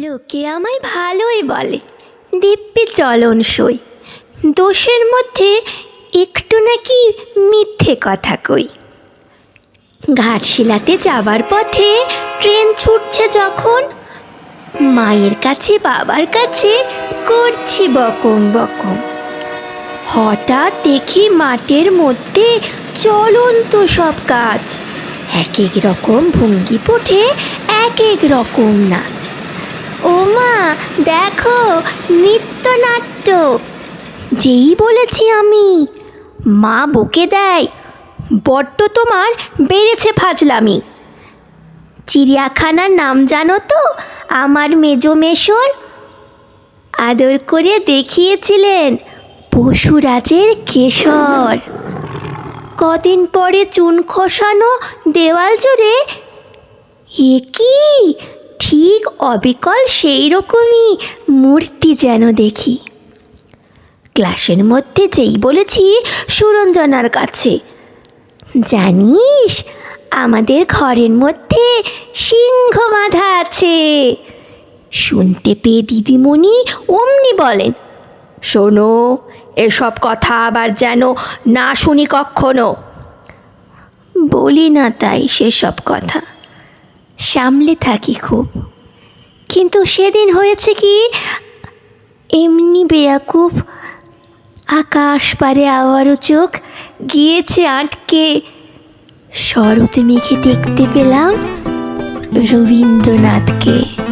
লোকে আমায় ভালোই বলে। দিব্যি চলন সই। দোষের মধ্যে একটু নাকি মিথ্যে কথা কই। ঘাটশিলাতে যাবার পথে ট্রেন ছুটছে যখন, মায়ের কাছে, বাবার কাছে করছি বকম বকম। হঠাৎ দেখি মাঠের মধ্যে চলন্ত সব কাজ। এক এক রকম ভঙ্গি পটে এক এক রকম নাচ। ও মা দেখো, নৃত্যনাট্য। যেই বলেছি আমি, মা বকে দেয়, বড্ড তোমার বেড়েছে ফাজলামি। চিড়িয়াখানার নাম জানো তো, আমার মেজো মেশোর? আদর করে দেখিয়েছিলেন পশুরাজের কেশর। কদিন পরে চুন খসানো দেওয়াল জুড়ে, এ কি? ঠিক অবিকল সেই রকমই মূর্তি যেন দেখি। ক্লাসের মধ্যে যেই বলেছি সুরঞ্জনার কাছে, জানিস, আমাদের ঘরের মধ্যে সিংহ বাঁধা আছে। শুনতে পেয়ে দিদিমণি অমনি বলেন, শোনো, এসব কথা আবার যেন না শুনি কখনো বলি না তাই সেসব কথা। সামলে থাকি খুব। কিন্তু সেদিন হয়েছে কি, এমনি বেয়াকুব আকাশ পারে আওয়ারও চোখ গিয়েছে আটকে। শরতে মেঘে দেখতে পেলাম রবীন্দ্রনাথকে।